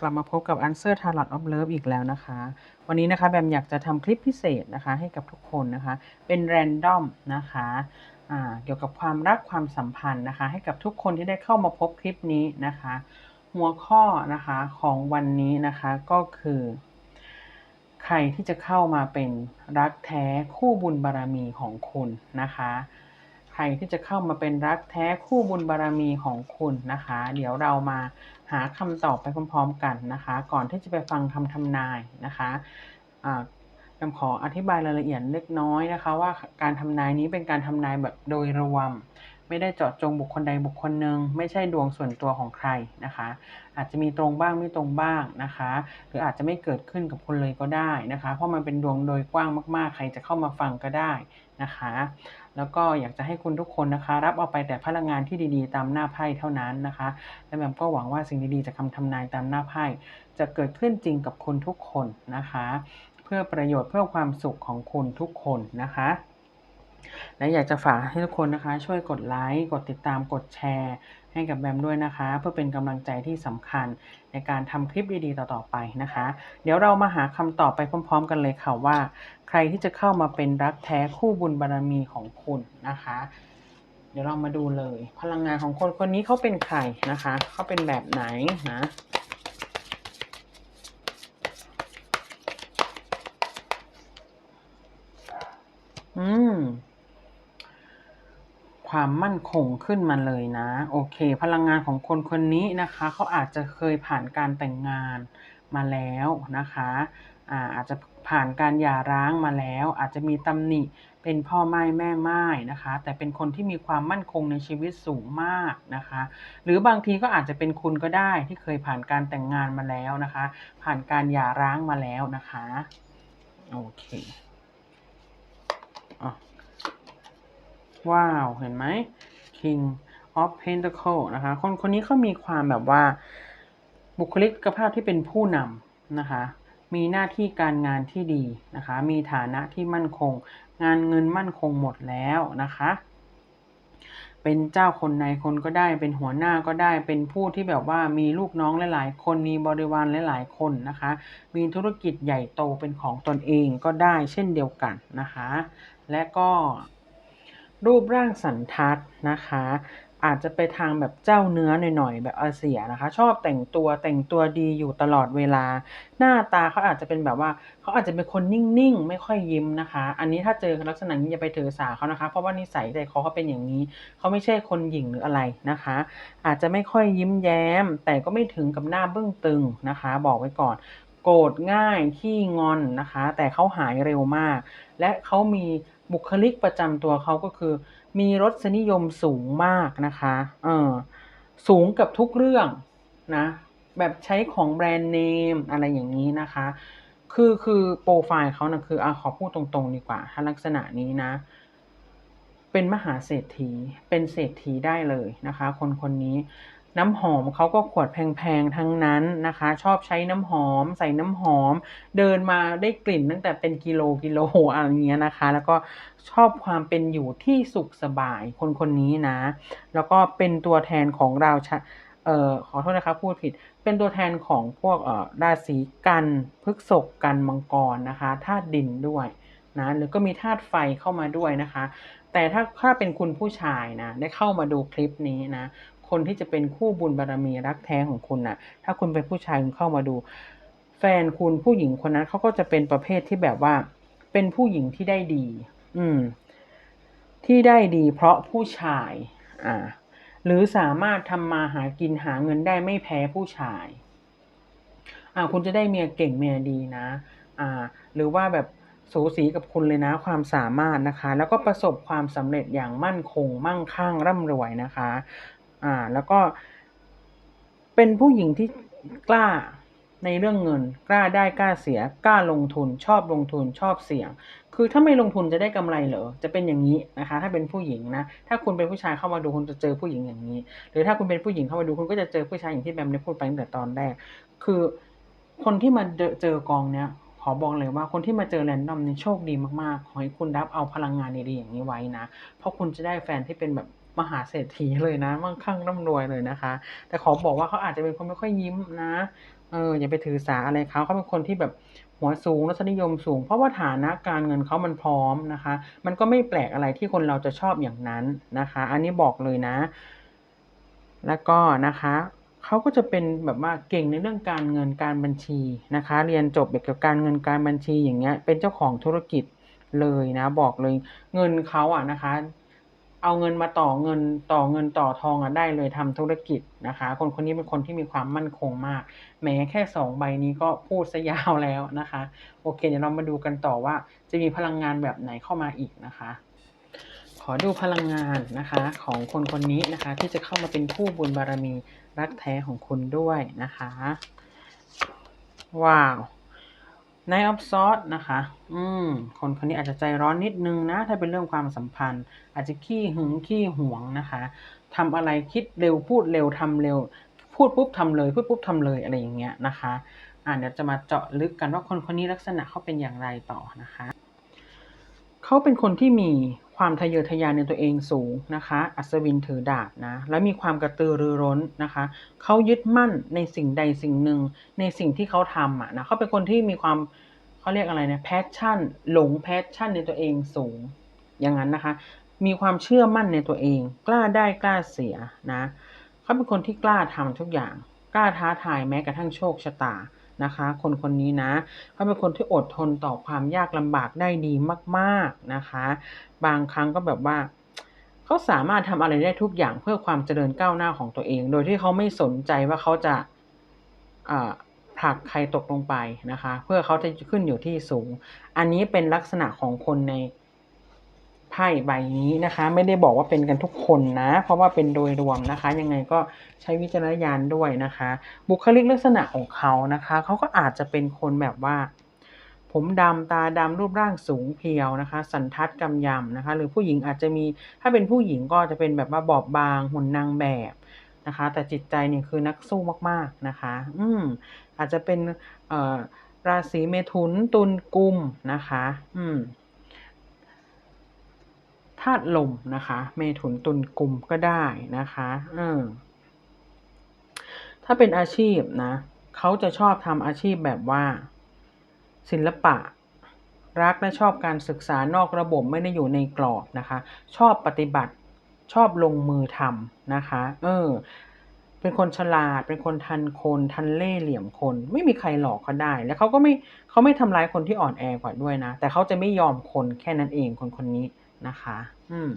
กลับมาพบกับ Answer Tarot of Love อีกแล้วนะคะ วันนี้นะคะแบมอยากจะทำคลิปพิเศษนะคะ ให้กับทุกคนนะคะ เป็นแรนดอมนะคะเกี่ยวกับความรักความสัมพันธ์นะคะ ให้กับทุกคนที่ได้เข้ามาพบคลิปนี้นะคะ หัวข้อนะคะของวันนี้นะคะก็คือ ใครที่จะเข้ามาเป็นรักแท้คู่บุญบารมีของคุณนะคะ รที่จะเข้ามาเป็นรักแท้คู่บุญบารมีของคุณนะคะ เดี๋ยวเรามาหาคำตอบไปพร้อมๆกันนะคะ ก่อนที่จะไปฟังคำทำนายนะคะอ่าจำขออธิบายรายละเอียดเล็กน้อยนะคะ ว่าการทำนายนี้เป็นการทำนายแบบโดยรวม ไม่ได้เจาะจงบุคคลใดบุคคลหนึ่งไม่ใช่ดวงส่วนตัวของใครนะคะ อาจจะมีตรงบ้างไม่ตรงบ้างนะคะ หรืออาจจะไม่เกิดขึ้นกับคุณเลยก็ได้นะคะ เพราะมันเป็นดวงโดยกว้างมากๆ ใครจะเข้ามาฟังก็ได้นะคะ แล้วก็อยากจะให้คุณทุกคนนะคะ รับเอาไปแต่พลังงานที่ดีๆ ตามหน้าไพ่เท่านั้นนะคะ และแบมก็หวังว่าสิ่งดีๆจากคำทำนายตามหน้าไพ่จะเกิดขึ้นจริงกับคุณทุกคนนะคะ เพื่อประโยชน์เพื่อความสุขของคุณทุกคนนะคะและอยากจะฝากให้ทุกคนนะคะ ช่วยกดไลค์ กดติดตาม กดแชร์ ให้กับแบมด้วยนะคะ เพื่อเป็นกำลังใจที่สำคัญในการทำคลิปดีๆ ต่อๆไปนะคะ เดี๋ยวเรามาหาคำตอบไปพร้อม ๆ กันเลยค่ะว่า ใครที่จะเข้ามาเป็นรักแท้คู่บุญบารมีของคุณนะคะ เดี๋ยวเรามาดูเลย พลังงานของคนคนนี้เขาเป็นใครนะคะเขาเป็นแบบไหนนะอืม ความมั่นคงขึ้นมาเลยนะ โอเค พลังงานของคนคนนี้นะคะเขาอาจจะเคยผ่านการแต่งงานมาแล้วนะคะอาอาจจะผ่านการหย่าร้างมาแล้ว อาจจะมีตำหนิเป็นพ่อไม้แม่ไม้นะคะ แต่เป็นคนที่มีความมั่นคงในชีวิตสูงมากนะคะ หรือบางทีก็อาจจะเป็นคุณก็ได้ที่เคยผ่านการแต่งงานมาแล้วนะคะ ผ่านการหย่าร้างมาแล้วนะคะโอเคอะ ว้าว เห็นไหม King of Pentacle นะคะคนคนนี้เขามีความแบบว่าบุคลิกภาพที่เป็นผู้นำนะคะ มีหน้าที่การงานที่ดีนะคะ มีฐานะที่มั่นคง งานเงินมั่นคงหมดแล้วนะคะ เป็นเจ้าคนในคนก็ได้ เป็นหัวหน้าก็ได้ เป็นผู้ที่แบบว่ามีลูกน้องหลายๆ คน มีบริวารหลายๆ คนนะคะ มีธุรกิจใหญ่โตเป็นของตนเองก็ได้เช่นเดียวกันนะคะ และก็ รูปร่างสันทัดนะคะ อาจจะไปทางแบบเจ้าเนื้อหน่อยๆแบบอาเซียนะคะ ชอบแต่งตัวแต่งตัวดีอยู่ตลอดเวลา หน้าตาเขาอาจจะเป็นแบบว่าเขาอาจจะเป็นคนนิ่งๆ ไม่ค่อยยิ้มนะคะ อันนี้ถ้าเจอลักษณะนี้อย่าไปถือสาเขานะคะ เพราะว่านิสัยใจคอเขาเป็นอย่างนี้ เขาไม่ใช่คนหยิ่งหรืออะไรนะคะ อาจจะไม่ค่อยยิ้มแย้ม แต่ก็ไม่ถึงกับหน้าเบึ้องตึงนะคะ บอกไว้ก่อนโกรธง่ายขี้งอนนะคะ แต่เขาหายเร็วมาก และเขามี บุคลิกประจำตัวเขาก็คือ มีรสนิยมสูงมากนะคะเออสูงกับทุกเรื่องนะ แบบใช้ของแบรนด์เนมอะไรอย่างนี้นะคะ คือคือโปรไฟล์เขานะคืออะขอพูดตรงๆดีกว่า ถ้าลักษณะนี้นะ เป็นมหาเศรษฐี เป็นเศรษฐีได้เลยนะคะ คนคนนี้ น้ำหอมเขาก็ขวดแพงๆทั้งนั้นนะคะ ชอบใช้น้ำหอม ใส่น้ำหอม เดินมาได้กลิ่นตั้งแต่เป็นกิโลกิโลอะไรเงี้ยนะคะ แล้วก็ชอบความเป็นอยู่ที่สุขสบายคนคนนี้นะ แล้วก็เป็นตัวแทนของเราชะเอ่อขอโทษนะคะพูดผิดเป็นตัวแทนของพวกเอ่อราศีกันพฤกษภกันมังกรนะคะธาตุดินด้วยนะหรือก็มีธาตุไฟเข้ามาด้วยนะคะ แต่ถ้าถ้าเป็นคุณผู้ชายนะได้เข้ามาดูคลิปนี้นะ คนที่จะเป็นคู่บุญบารมีรักแท้ของคุณนะถ้าคุณเป็นผู้ชายคุณเข้ามาดู แฟนคุณผู้หญิงคนนั้นเขาก็จะเป็นประเภทที่แบบว่า เป็นผู้หญิงที่ได้ดี อืม ที่ได้ดี เพราะผู้ชาย อ่า หรือสามารถทำมาหากินหาเงินได้ไม่แพ้ผู้ชาย อ่า คุณจะได้เมียเก่งเมียดีนะ อ่า หรือว่าแบบสูสีกับคุณเลยนะความสามารถนะคะ แล้วก็ประสบความสำเร็จอย่างมั่นคงมั่งคั่งร่ำรวยนะคะ อ่า แล้วก็ เป็นผู้หญิงที่กล้าในเรื่องเงิน กล้าได้กล้าเสีย กล้าลงทุน ชอบลงทุน ชอบเสี่ยง คือถ้าไม่ลงทุนจะได้กำไรเหรอ จะเป็นอย่างนี้นะคะ ถ้าเป็นผู้หญิงนะ ถ้าคุณเป็นผู้ชายเข้ามาดูคุณจะเจอผู้หญิงอย่างนี้ หรือถ้าคุณเป็นผู้หญิงเข้ามาดูคุณก็จะเจอผู้ชายอย่างที่แบมได้พูดไปตั้งแต่ตอนแรก คือคนที่มาเจอเจอกองเนี้ยขอบอกเลยว่าคนที่มาเจอแรนดอมนี่โชคดีมากๆ ขอให้คุณรับเอาพลังงานดีๆอย่างนี้ไว้นะ เพราะคุณจะได้แฟนที่เป็นแบบ มหาเศรษฐีเลยนะมั่งคั่งร่ำรวยเลยนะคะ แต่ขอบอกว่าเขาอาจจะเป็นคนไม่ค่อยยิ้มนะเอออย่าไปถือสาอะไรเขาเขาเป็นคนที่แบบหัวสูงรสนิยมสูง เพราะว่าฐานะการเงินเขามันพร้อมนะคะ มันก็ไม่แปลกอะไรที่คนเราจะชอบอย่างนั้นนะคะ อันนี้บอกเลยนะ แล้วก็นะคะเขาก็จะเป็นแบบว่าเก่งในเรื่องการเงินการบัญชีนะคะ เรียนจบเกี่ยวกับการเงินการบัญชีอย่างเงี้ยเป็นเจ้าของธุรกิจเลยนะบอกเลยเงินเขาอะนะคะ เอาเงินมาต่อเงินต่อเงินต่อทองอะได้เลยทำธุรกิจนะคะ คนคนนี้เป็นคนที่มีความมั่นคงมากแหมแค่2ใบนี้ก็พูดซะยาวแล้วนะคะ โอเค เดี๋ยวเรามาดูกันต่อว่าจะมีพลังงานแบบไหนเข้ามาอีกนะคะ ขอดูพลังงานนะคะ ของคนคนนี้นะคะ ที่จะเข้ามาเป็นคู่บุญบารมีรักแท้ของคุณด้วยนะคะ ว้าว Knight of Swords นะคะ อืม คนคนนี้อาจจะใจร้อนนิดนึงนะ ถ้าเป็นเรื่องความสัมพันธ์ อาจจะขี้หึงขี้หวงนะคะทำอะไรคิดเร็วพูดเร็วทำเร็ว พูดปุ๊บทำเลยพูดปุ๊บทำเลยอะไรอย่างเงี้ยนะคะอ่าเดี๋ยวจะมาเจาะลึกกันว่าคนคนนี้ลักษณะเขาเป็นอย่างไรต่อนะคะ เขาเป็นคนที่มี ความทะเยอทะยานในตัวเองสูงนะคะ อัศวินถือดาบนะ และมีความกระตือรือร้นนะคะ เขายึดมั่นในสิ่งใดสิ่งหนึ่ง ในสิ่งที่เขาทำอะนะ เขาเป็นคนที่มีความเขาเรียกอะไรนะแพชชั่น หลงแพชชั่นในตัวเองสูง อย่างนั้นนะคะ มีความเชื่อมั่นในตัวเอง กล้าได้กล้าเสียนะ เขาเป็นคนที่กล้าทำทุกอย่าง กล้าท้าทายแม้กระทั่งโชคชะตา นะคะ คนคนนี้นะเขาเป็นคนที่อดทนต่อความยากลำบากได้ดีมากๆนะคะ บางครั้งก็แบบว่าเขาสามารถทำอะไรได้ทุกอย่างเพื่อความเจริญก้าวหน้าของตัวเอง โดยที่เขาไม่สนใจว่าเขาจะผลักใครตกลงไปนะคะ เพื่อเขาจะขึ้นอยู่ที่สูง อันนี้เป็นลักษณะของคนใน ไพ่ใบนี้นะคะ ไม่ได้บอกว่าเป็นกันทุกคนนะ เพราะว่าเป็นโดยรวมนะคะ ยังไงก็ใช้วิจารณญาณด้วยนะคะ บุคลิกลักษณะของเขานะคะ เขาก็อาจจะเป็นคนแบบว่า ผมดำตาดำรูปร่างสูงเพียวนะคะ สันทัดกำยำนะคะ หรือผู้หญิงอาจจะมีถ้าเป็นผู้หญิงก็จะเป็นแบบว่าบอบบางหุ่นนางแบบนะคะ แต่จิตใจเนี่ยคือนักสู้มากๆนะคะ อืมอาจจะเป็นอ่อราศีเมถุนตุลกุมนะคะ อืม ธาตุลมนะคะ เมถุนตุลกลุ่มก็ได้นะคะเออถ้าเป็นอาชีพนะเขาจะชอบทำอาชีพแบบว่า ศิลปะ รักและชอบการศึกษานอกระบบไม่ได้อยู่ในกรอบนะคะ ชอบปฏิบัติชอบลงมือทำนะคะ เออ เป็นคนฉลาด เป็นคนทันคน ทันเล่เหลี่ยมคน ไม่มีใครหลอกเขาได้ แล้วเขาก็ไม่เขาไม่ทำร้ายคนที่อ่อนแอกว่าด้วยนะ แต่เขาจะไม่ยอมคนแค่นั้นเองคนคนนี้ นะคะ อืม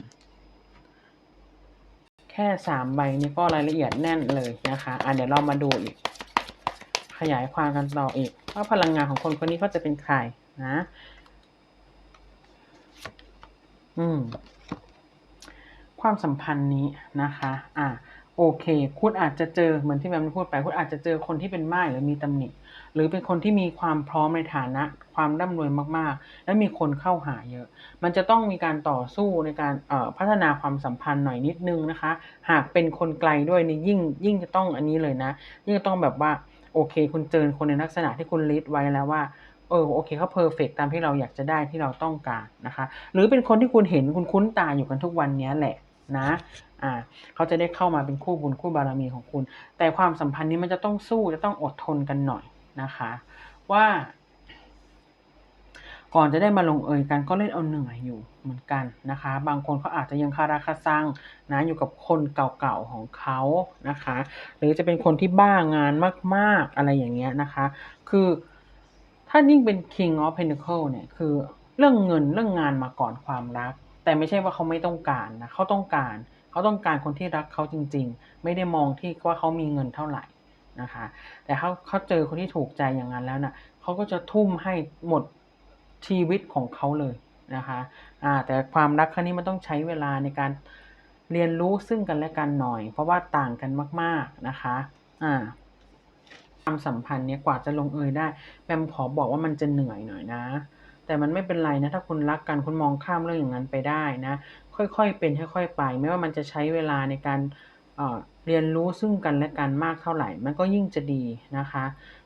แค่สามใบนี้ก็รายละเอียดแน่นเลยนะคะอะเดี๋ยวเรามาดูอีก ขยายความกันต่ออีกว่าพลังงานของคนคนนี้เขาจะเป็นใครนะ อืม ความสัมพันธ์นี้นะคะ อะโอเค คุณอาจจะเจอเหมือนที่แมมพูดไป คุณอาจจะเจอคนที่เป็นม่ายหรือมีตำหนิ หรือเป็นคนที่มีความพร้อมในฐานะ ความร่ำรวยมากๆ และมีคนเข้าหาเยอะ มันจะต้องมีการต่อสู้ในการพัฒนาความสัมพันธ์หน่อยนิดนึงนะคะ หากเป็นคนไกลด้วยนี่ยิ่งยิ่งจะต้องอันนี้เลยนะ ยิ่งจะต้องแบบว่าโอเค คุณเจอคนในลักษณะที่คุณลิสไว้แล้วว่าเออโอเคเขาเพอร์เฟกตามที่เราอยากจะได้ที่เราต้องการนะคะ หรือเป็นคนที่คุณเห็นคุณคุ้นตาอยู่กันทุกวันนี้แหละนะอ่าเขาจะได้เข้ามาเป็นคู่บุญคู่บารมีของคุณ แต่ความสัมพันธ์นี้มันจะต้องสู้จะต้องอดทนกันหน่อย นะคะ ว่า ก่อนจะได้มาลงเอยกันก็เล่นเอาเหนื่อยอยู่เหมือนกันนะคะ บางคนเขาอาจจะยังคาราคาซังนะอยู่กับคนเก่าๆของเขานะคะ หรือจะเป็นคนที่บ้างานมากๆอะไรอย่างเงี้ยนะคะ คือถ้ายิ่งเป็น King of Pentacle เนี่ยคือเรื่องเงินเรื่องงานมาก่อนความรัก แต่ไม่ใช่ว่าเขาไม่ต้องการนะเขาต้องการ เขาต้องการคนที่รักเขาจริง ๆ ไม่ได้มองที่ว่าเขามีเงินเท่าไหร่ นะคะ แต่เขาเขาเจอคนที่ถูกใจอย่างนั้นแล้วนะ่ะเขาก็จะทุ่มให้หมดชีวิตของเขาเลยนะคะอ่าแต่ความรักครั้งนี้มันต้องใช้เวลาในการเรียนรู้ซึ่งกันและกันหน่อย เพราะว่าต่างกันมาก ๆนะคะอ่าความสัมพันธ์เนี้ยกว่าจะลงเอยได้แบมขอบอกว่ามันจะเหนื่อยหน่อยนะ แต่มันไม่เป็นไรนะถ้าคุณรักกันคุณมองข้ามเรื่องอย่างนั้นไปได้นะ ค่อยๆเป็นค่อยๆไป ไม่ว่ามันจะใช้เวลาในการ เรียนรู้ซึ่งกันและกันมากเท่าไหร่ มันก็ยิ่งจะดีนะคะ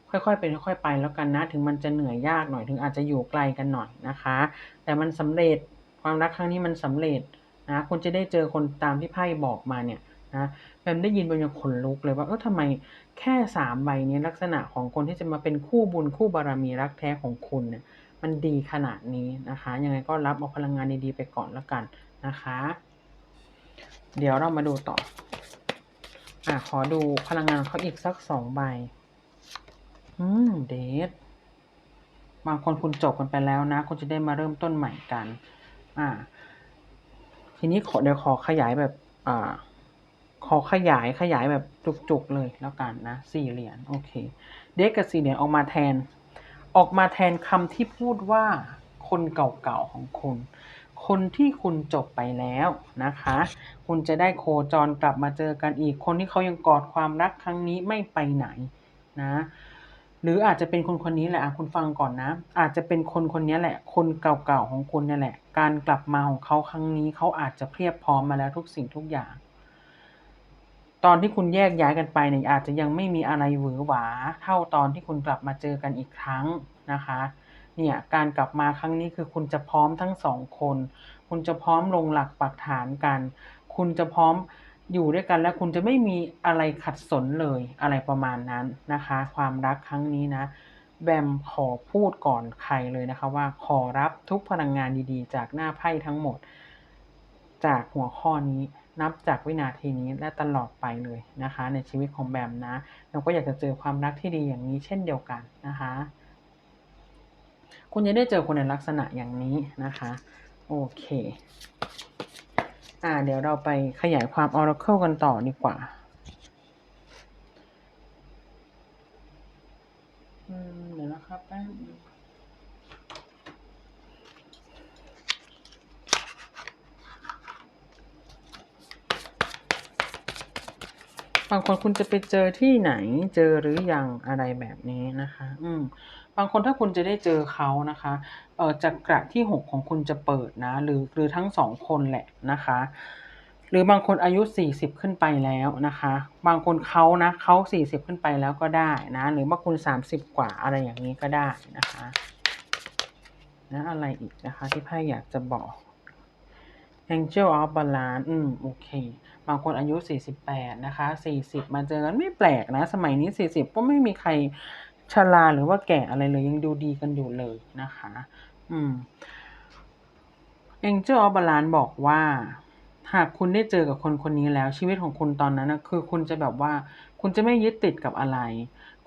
ค่อยๆเป็นค่อยๆไปแล้วกันนะ ถึงมันจะเหนื่อยยากหน่อยถึงอาจจะอยู่ไกลกันหน่อยนะคะ แต่มันสำเร็จความรักครั้งนี้มันสำเร็จนะคุณจะได้เจอคนตามที่ไพ่บอกมาเนี่ยนะแบมได้ยินบมยังขนลุกเลยว่าเออทำไมแค่สามใบนี้ลักษณะของคนที่จะมาเป็นคู่บุญคู่บารมีรักแท้ของคุณเนี่ยมันดีขนาดนี้นะคะ ยังไงก็รับเอาพลังงานดีๆไปก่อนแล้วกันนะคะ เดี๋ยวเรามาดูต่อ อะขอดูพลังงานเขาอีกสักสองใบ อืม เดทบางคนคุณจบกันไปแล้วนะ คุณจะได้มาเริ่มต้นใหม่กัน อ่า ทีนี้ขอเดี๋ยวขอขยายแบบ อ่า ขอขยายขยายแบบจุกๆเลยแล้วกันนะสี่เหรียญโอเค เด็กกับสี่เหรียญออกมาแทน ออกมาแทนคำที่พูดว่าคนเก่าๆของคุณ คนที่คุณจบไปแล้วนะคะ คุณจะได้โคจรกลับมาเจอกันอีก คนที่เขายังกอดความรักครั้งนี้ไม่ไปไหนนะ หรืออาจจะเป็นคนคนนี้แหละคุณฟังก่อนนะ อาจจะเป็นคนคนนี้แหละ คนเก่าๆของคุณเนี่ยแหละ การกลับมาของเขาครั้งนี้เขาอาจจะเพียบพร้อมมาแล้วทุกสิ่งทุกอย่าง ตอนที่คุณแยกย้ายกันไปเนี่ยอาจจะยังไม่มีอะไรหวือหวา เท่าตอนที่คุณกลับมาเจอกันอีกครั้งนะคะ เนี่ยการกลับมาครั้งนี้คือคุณจะพร้อมทั้งสองคน คุณจะพร้อมลงหลักปักฐานกัน คุณจะพร้อมอยู่ด้วยกันและคุณจะไม่มีอะไรขัดสนเลยอะไรประมาณนั้นนะคะ ความรักครั้งนี้นะแบมขอพูดก่อนใครเลยนะคะว่าขอรับทุกพลังงานดีๆ จากหน้าไพ่ทั้งหมด จากหัวข้อนี้นับจากวินาทีนี้และตลอดไปเลยนะคะ ในชีวิตของแบมนะเราก็อยากจะเจอความรักที่ดีอย่างนี้เช่นเดียวกันนะคะ คุณจะได้เจอคนในลักษณะอย่างนี้นะคะ โอเค อ่า เดี๋ยวเราไปขยายความ Oracle กันต่อดีกว่าอืมเดี๋ยวนะครับแป๊บนึงบางคนคุณจะไปเจอที่ไหนเจอหรือยังอะไรแบบนี้นะคะ อืม บางคนถ้าคุณจะได้เจอเขานะคะเอ่อจักระที่หกของคุณจะเปิดนะ หรือหรือทั้งสองคนแหละนะคะ หรือบางคนอายุสี่สิบขึ้นไปแล้วนะคะ บางคนเขานะเขาสี่สิบขึ้นไปแล้วก็ได้นะ หรือว่าคุณสามสิบกว่าอะไรอย่างนี้ก็ได้นะคะนะอะไรอีกนะคะ ที่ไพ่อยากจะบอก Angel of Balance อืม โอเค บางคนอายุ 48 นะคะ 40 มาเจอกันไม่แปลกนะ สมัยนี้ 40 ก็ไม่มีใคร ชราหรือว่าแก่อะไรเลย ยังดูดีกันอยู่เลยนะคะ อืม Angel of Balance บอกว่า หากคุณได้เจอกับคนคนนี้แล้ว ชีวิตของคุณตอนนั้นนะคือคุณจะแบบว่า คุณจะไม่ยึดติดกับอะไร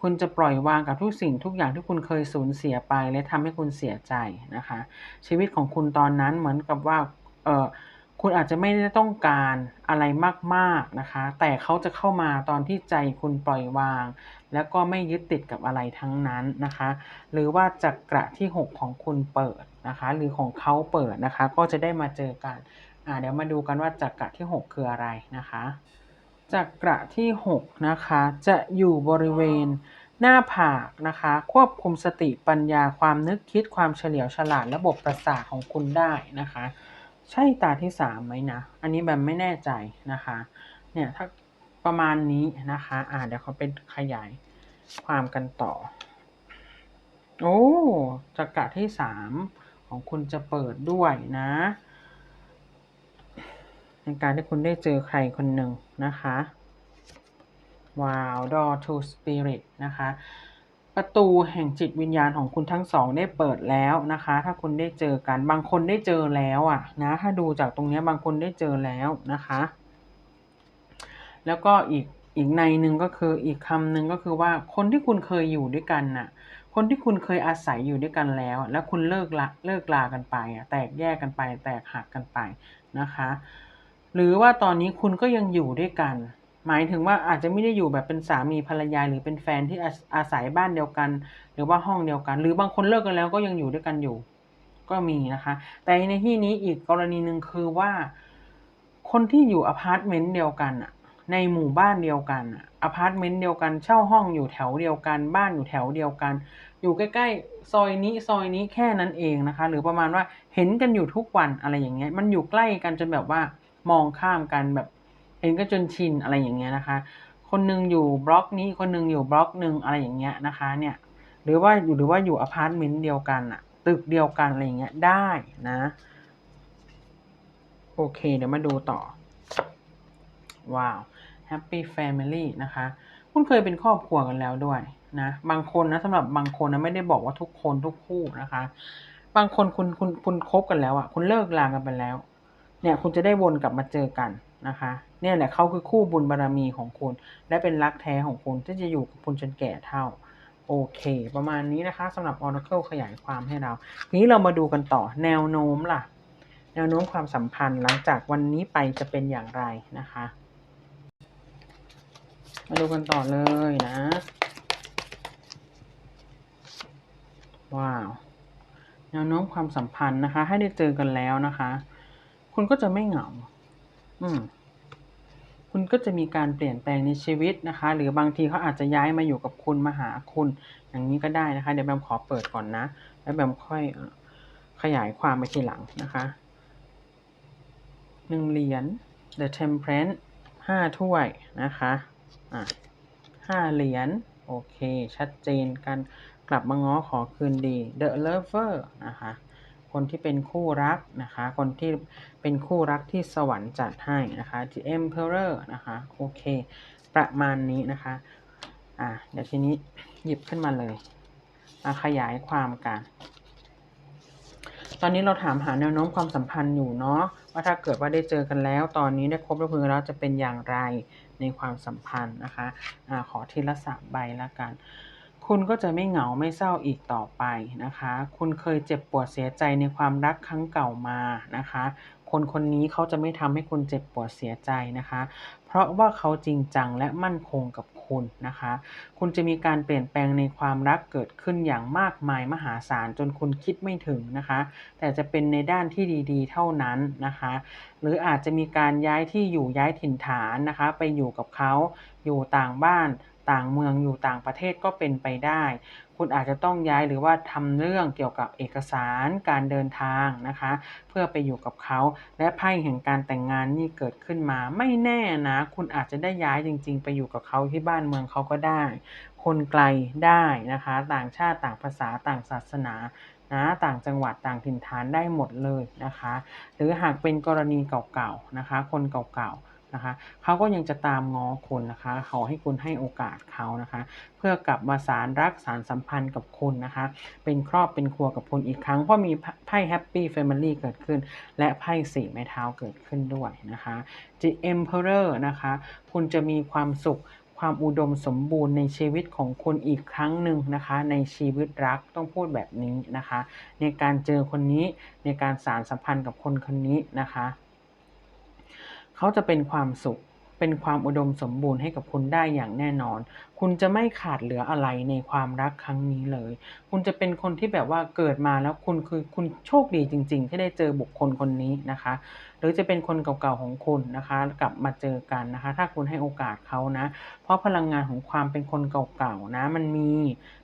คุณจะปล่อยวางกับทุกสิ่งทุกอย่างที่คุณเคยสูญเสียไป และทำให้คุณเสียใจนะคะ ชีวิตของคุณตอนนั้นเหมือนกับว่า เออคุณอาจจะไม่ได้ต้องการอะไรมากๆนะคะ แต่เขาจะเข้ามาตอนที่ใจคุณปล่อยวาง แล้วก็ไม่ยึดติดกับอะไรทั้งนั้นนะคะ หรือว่าจักระที่ 6 ของคุณเปิดนะคะ หรือของเขาเปิดนะคะ ก็จะได้มาเจอกันอ่าเดี๋ยวมาดูกันว่าจักระที่ 6 คืออะไรนะคะจักระที่6นะคะจะอยู่บริเวณหน้าผากนะคะ ควบคุมสติปัญญาความนึกคิดความเฉลียวฉลาดระบบประสาทของคุณได้นะคะ ใช่ตาที่สามไหมนะ อันนี้แบบไม่แน่ใจนะคะเนี่ยถ้า ประมาณนี้นะคะ อ่าเดี๋ยวเขาไปขยายความกันต่อ โอ้จักระที่สามของคุณจะเปิดด้วยนะ ในการที่คุณได้เจอใครคนหนึ่งนะคะ ว้าว Door to Spirit นะคะ ประตูแห่งจิตวิญญาณของคุณทั้งสองได้เปิดแล้วนะคะ ถ้าคุณได้เจอกัน บางคนได้เจอแล้วอะนะ ถ้าดูจากตรงนี้บางคนได้เจอแล้วนะคะ แล้วก็อีกอีกในหนึ่งก็คืออีกคำหนึ่งก็คือว่าคนที่คุณเคยอยู่ด้วยกันน่ะ คนที่คุณเคยอาศัยอยู่ด้วยกันแล้ว แล้วคุณเลิกละเลิกลากันไปอะแตกแยกกันไป แตกหักกันไปนะคะ หรือว่าตอนนี้คุณก็ยังอยู่ด้วยกัน หมายถึงว่าอาจจะไม่ได้อยู่แบบเป็นสามีภรรยาหรือเป็นแฟนที่อาศัยบ้านเดียวกัน หรือว่าห้องเดียวกัน หรือบางคนเลิกกันแล้วก็ยังอยู่ด้วยกันอยู่ ก็มีนะคะ แต่ในที่นี้อีกกรณีหนึ่งคือว่า คนที่อยู่อพาร์ตเมนต์เดียวกันอะ ในหมู่บ้านเดียวกันอะอพาร์ตเมนต์เดียวกันเช่าห้องอยู่แถวเดียวกัน บ้านอยู่แถวเดียวกัน อยู่ใกล้ๆซอยนี้ซอยนี้แค่นั้นเองนะคะ หรือประมาณว่าเห็นกันอยู่ทุกวันอะไรอย่างเงี้ยมันอยู่ใกล้กันจนแบบว่ามองข้ามกันแบบเห็นก็จนชินอะไรอย่างเงี้ยนะคะ คนหนึงอยู่บล็อกนี้คนหนึงอยู่บล็อกหนึ่งอะไรอย่างเงี้ยนะคะเนี่ยหรือว่าอยู่หรือว่าอยู่อพาร์ตเมนต์เดียวกันอะตึกเดียวกันอะไรอย่างเงี้ยได้นะ โอเคเดี๋ยวมาดูต่อ ว้าว Happy Family นะคะ คุณเคยเป็นครอบครัวกันแล้วด้วยนะบางคนนะสำหรับบางคนนะไม่ได้บอกว่าทุกคนทุกคู่นะคะ บางคนคุณคุณคุณคบกันแล้วอะ คุณเลิกลากันไปแล้ว เนี่ยคุณจะได้วนกลับมาเจอกันนะคะ เนี่ยแหละเขาคือคู่บุญบารรมีของคุณ และเป็นรักแท้ของคุณที่จะอยู่กับคุณจนแก่เท่าโอเค ประมาณนี้นะคะสำหรับ Oracle ขยายความให้เรา ทีนี้เรามาดูกันต่อแนวโน้มล่ะ แนวโน้มความสัมพันธ์หลังจากวันนี้ไปจะเป็นอย่างไรนะคะ มาดูกันต่อเลยนะ ว้าว แนวโน้มความสัมพันธ์นะคะ ให้ได้เจอกันแล้วนะคะ คุณก็จะไม่เหงา อืม คุณก็จะมีการเปลี่ยนแปลงในชีวิตนะคะ หรือบางทีเขาอาจจะย้ายมาอยู่กับคุณมาหาคุณ อย่างนี้ก็ได้นะคะ เดี๋ยวแบมขอเปิดก่อนนะ แล้วแบมค่อยขยายความไปทีหลังนะคะหนึ่งเหรียญ The Temperance ห้าถ้วยนะคะ อะห้าเหรียญโอเค ชัดเจนการกลับมาง้อขอคืนดี The Lover นะคะคนที่เป็นคู่รักนะคะ คนที่เป็นคู่รักที่สวรรค์จัดให้นะคะ The Emperor นะคะโอเค ประมาณนี้นะคะอะเดี๋ยวทีนี้หยิบขึ้นมาเลยมาขยายความกันตอนนี้เราถามหาแนวโน้มความสัมพันธ์อยู่เนาะว่าถ้าเกิดว่าได้เจอกันแล้ว ตอนนี้ได้คบแล้วพึงแล้วจะเป็นอย่างไร ในความสัมพันธ์นะคะอะขอทีละสามใบละกัน คุณก็จะไม่เหงาไม่เศร้าอีกต่อไปนะคะ คุณเคยเจ็บปวดเสียใจในความรักครั้งเก่ามานะคะ คนคนนี้เขาจะไม่ทำให้คุณเจ็บปวดเสียใจนะคะ เพราะว่าเขาจริงจังและมั่นคงกับ คุณนะคะ คุณจะมีการเปลี่ยนแปลงในความรักเกิดขึ้นอย่างมากมายมหาศาลจนคุณคิดไม่ถึงนะคะ แต่จะเป็นในด้านที่ดีๆ เท่านั้นนะคะ หรืออาจจะมีการย้ายที่อยู่ย้ายถิ่นฐานนะคะ ไปอยู่กับเขาอยู่ต่างบ้านต่างเมืองอยู่ต่างประเทศก็เป็นไปได้ คุณอาจจะต้องย้ายหรือว่าทำเรื่องเกี่ยวกับเอกสารการเดินทางนะคะ เพื่อไปอยู่กับเขา และไพ่แห่งการแต่งงานนี่เกิดขึ้นมา ไม่แน่นะ คุณอาจจะได้ย้ายจริง ๆ ไปอยู่กับเขาที่บ้านเมืองเขาก็ได้ คนไกลได้นะคะ ต่างชาติต่างภาษาต่างศาสนานะต่างจังหวัดต่างถิ่นฐานได้หมดเลยนะคะ หรือหากเป็นกรณีเก่าๆนะคะ คนเก่าๆ นะคะเขาก็ยังจะตามง้อคุณนะคะขอให้คุณให้โอกาสเขานะคะ เพื่อกลับมาสารรักสารสัมพันธ์กับคุณนะคะ เป็นครอบเป็นครัวกับคุณอีกครั้ง เพราะมีไพ่แฮปปี้แฟมิลี่เกิดขึ้น และไพ่สี่ไม้เท้าเกิดขึ้นด้วยนะคะ The Emperor นะคะ คุณจะมีความสุขความอุดมสมบูรณ์ในชีวิตของคุณอีกครั้งหนึ่งนะคะ ในชีวิตรักต้องพูดแบบนี้นะคะ ในการเจอคนนี้ในการสารสัมพันธ์กับคนคนนี้นะคะ เขาจะเป็นความสุข เป็นความอุดมสมบูรณ์ให้กับคุณได้อย่างแน่นอน คุณจะไม่ขาดเหลืออะไรในความรักครั้งนี้เลย คุณจะเป็นคนที่แบบว่าเกิดมาแล้วคุณคือคุณโชคดีจริง ๆ ที่ได้เจอบุคคลคนนี้นะคะ หรือจะเป็นคนเก่าๆของคุณนะคะ กลับมาเจอกันนะคะ ถ้าคุณให้โอกาสเขานะ เพราะพลังงานของความเป็นคนเก่าๆนะ มันมี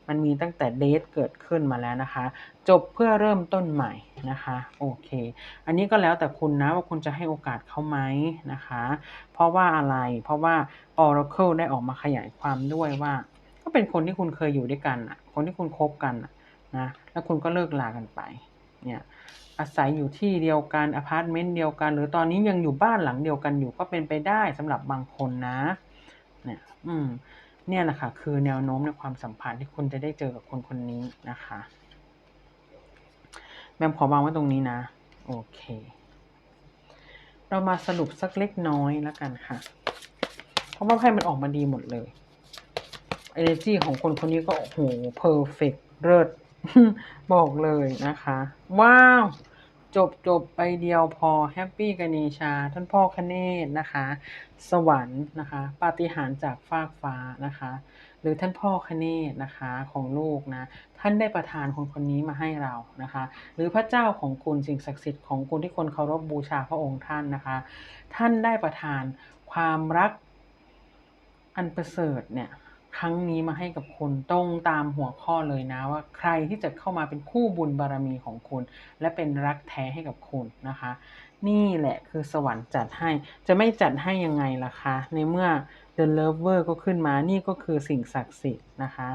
มันมีตั้งแต่เดทเกิดขึ้นมาแล้วนะคะ จบเพื่อเริ่มต้นใหม่นะคะโอเค อันนี้ก็แล้วแต่คุณนะว่าคุณจะให้โอกาสเขาไหมนะคะ เพราะว่าอะไรเพราะว่า Oracle ได้ออกมาขยายความด้วยว่า ก็เป็นคนที่คุณเคยอยู่ด้วยกันอะ คนที่คุณคบกันอะนะแล้วคุณก็เลิกลากันไปเนี่ยอาศัยอยู่ที่เดียวกันอพาร์ตเมนต์เดียวกัน หรือตอนนี้ยังอยู่บ้านหลังเดียวกันอยู่ก็เป็นไปได้สำหรับบางคนนะเนี่ยอืมเนี่ยแหละค่ะคือแนวโน้มในความสัมพันธ์ที่คุณจะได้เจอกับคนคนนี้นะคะแบมขอวางไว้ตรงนี้นะ โอเค เรามาสรุปสักเล็กน้อยแล้วกันค่ะ เพราะว่าไพ่มันออกมาดีหมดเลย energy ของคนคนนี้ก็โอ้โห perfect เลิศบอกเลยนะคะ ว้าว จบจบไปเดียวพอแฮปปี้กันเนชา ท่านพ่อคเนศนะคะ สวรรค์นะคะปาฏิหาริย์จากฟากฟ้านะคะ หรือท่านพ่อคเนศนะคะของลูกนะ ท่านได้ประทานคนคนนี้มาให้เรานะคะ หรือพระเจ้าของคุณสิ่งศักดิ์สิทธิ์ของคุณที่คนเคารพบูชาพระองค์ท่านนะคะ ท่านได้ประทานความรัก อันประเสริฐเนี่ยครั้งนี้มาให้กับคุณตรงตามหัวข้อเลยนะว่าใครที่จะเข้ามาเป็นคู่บุญบารมีของคุณ และเป็นรักแท้ให้กับคุณนะคะ นี่แหละคือสวรรค์จัดให้จะไม่จัดให้ยังไงล่ะคะ ในเมื่อ The Lover ก็ขึ้นมานี่ก็คือสิ่งศักดิ์สิทธิ์นะคะ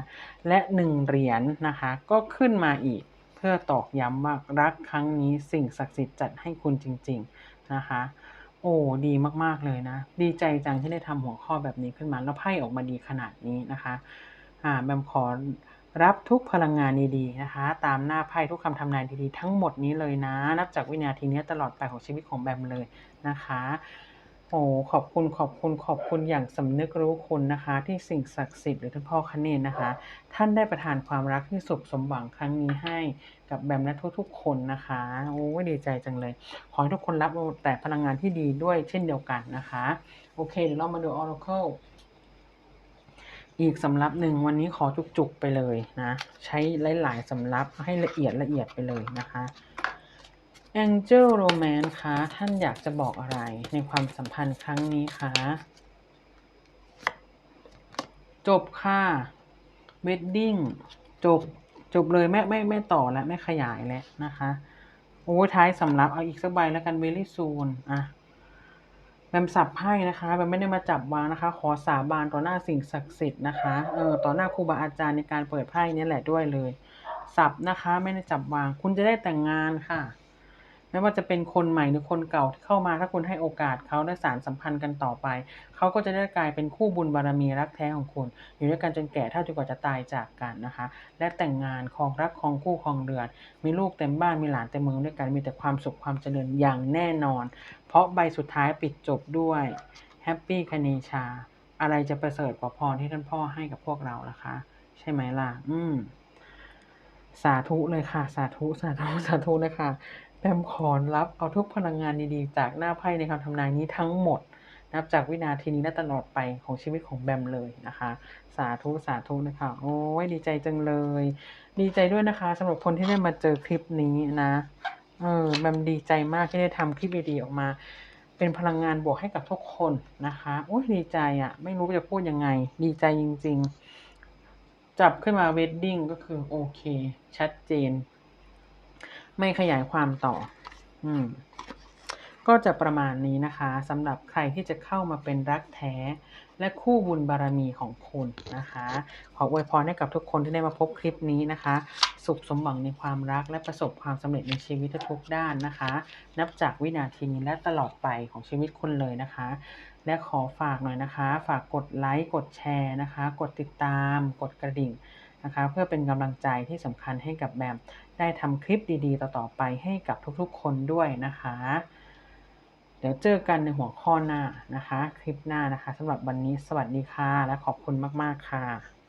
และหนึ่งเหรียญนะคะก็ขึ้นมาอีก เพื่อตอกย้ำว่ารักครั้งนี้สิ่งศักดิ์สิทธิ์จัดให้คุณจริง ๆนะคะ โอ้ ดีมาก ๆ เลยนะ ดีใจจังที่ได้ทำหัวข้อแบบนี้ขึ้นมา แล้วไพ่ออกมาดีขนาดนี้นะคะ อ่าแบมขอรับทุกพลังงานดีๆนะคะ ตามหน้าไพ่ทุกคำทำนายดีๆ ทั้งหมดนี้เลยนะ นับจากวินาทีนี้ตลอดไปของชีวิตของแบมเลยนะคะ โอ้ขอบคุณขอบคุณขอบคุณอย่างสำนึกรู้คุณนะคะ ที่สิ่งศักดิ์สิทธิ์หรือท่านพ่อคเนศนะคะ ท่านได้ประทานความรักที่สุขสมหวังครั้งนี้ให้กับแบมและทุกๆคนนะคะโอ๊ยดีใจจังเลย ขอให้ทุกคนรับแต่พลังงานที่ดีด้วยเช่นเดียวกันนะคะ โอเคเดี๋ยวเรามาดู Oracle อีกสำรับหนึ่งวันนี้ขอจุกๆไปเลยนะ ใช้หลายๆสำรับให้ละเอียดๆไปเลยนะคะ Angel Romance คะท่านอยากจะบอกอะไรในความสัมพันธ์ครั้งนี้คะ?จบค่ะ Wedding จบจบเลยไม่ไม่ไม่ต่อแล้วไม่ขยายแล้วนะคะโอ๊ยท้ายสำรับเอาอีกสักใบแล้วกัน Very soon อะแบมสับไพ่นะคะแบมไม่ได้มาจับวางนะคะ ขอสาบานต่อหน้าสิ่งศักดิ์สิทธิ์นะคะเออต่อหน้าครูบาอาจารย์ในการเปิดไพ่นี่แหละด้วยเลย สับนะคะ ไม่ได้จับวาง คุณจะได้แต่งงานค่ะ ไม่ว่าจะเป็นคนใหม่หรือคนเก่าที่เข้ามาถ้าคุณให้โอกาสเขาและสานสัมพันธ์กันต่อไป เขาก็จะได้กลายเป็นคู่บุญบารมีรักแท้ของคุณ อยู่ด้วยกันจนแก่เฒ่าจนกว่าจะตายจากกันนะคะ และแต่งงานครองรักครองคู่ครองเรือน มีลูกเต็มบ้านมีหลานเต็มเมืองด้วยกันมีแต่ความสุขความเจริญอย่างแน่นอน เพราะใบสุดท้ายปิดจบด้วย Happy Ganesha อะไรจะประเสริฐกว่าพรที่ท่านพ่อให้กับพวกเราล่ะคะ ใช่ไหมล่ะ อืม สาธุเลยค่ะ สาธุ สาธุ สาธุเลยค่ะ แบมขอรับเอาทุกพลังงานดีๆ จากหน้าไพ่ในคำทำนายนี้ทั้งหมดนับจากวินาทีนี้และตลอดไปของชีวิตของแบมเลยนะคะ สาธุสาธุนะคะ โอ๊ยดีใจจังเลย ดีใจด้วยนะคะสำหรับคนที่ได้มาเจอคลิปนี้นะเออแบมดีใจมากที่ได้ทำคลิปดีๆออกมา เป็นพลังงานบวกให้กับทุกคนนะคะโอ๊ยดีใจอะไม่รู้จะพูดยังไง ดีใจจริง ๆ จับขึ้นมา Wedding ก็คือโอเค ชัดเจน ไม่ขยายความต่อ อืม ก็จะประมาณนี้นะคะสำหรับใครที่จะเข้ามาเป็นรักแท้ และคู่บุญบารมีของคุณนะคะ ขออวยพรให้กับทุกคนที่ได้มาพบคลิปนี้นะคะ สุขสมหวังในความรักและประสบความสำเร็จในชีวิตทุกด้านนะคะ นับจากวินาทีนี้และตลอดไปของชีวิตคุณเลยนะคะและขอฝากหน่อยนะคะ ฝากกดไลก์กดแชร์นะคะ กดติดตาม กดกระดิ่งนะคะ เพื่อเป็นกำลังใจที่สำคัญให้กับแบม ได้ทำคลิปดีๆ ต่อๆไปให้กับทุกๆ คนด้วยนะคะ เดี๋ยวเจอกันในหัวข้อหน้านะคะ คลิปหน้านะคะสำหรับวันนี้สวัสดีค่ะ และขอบคุณมากๆค่ะ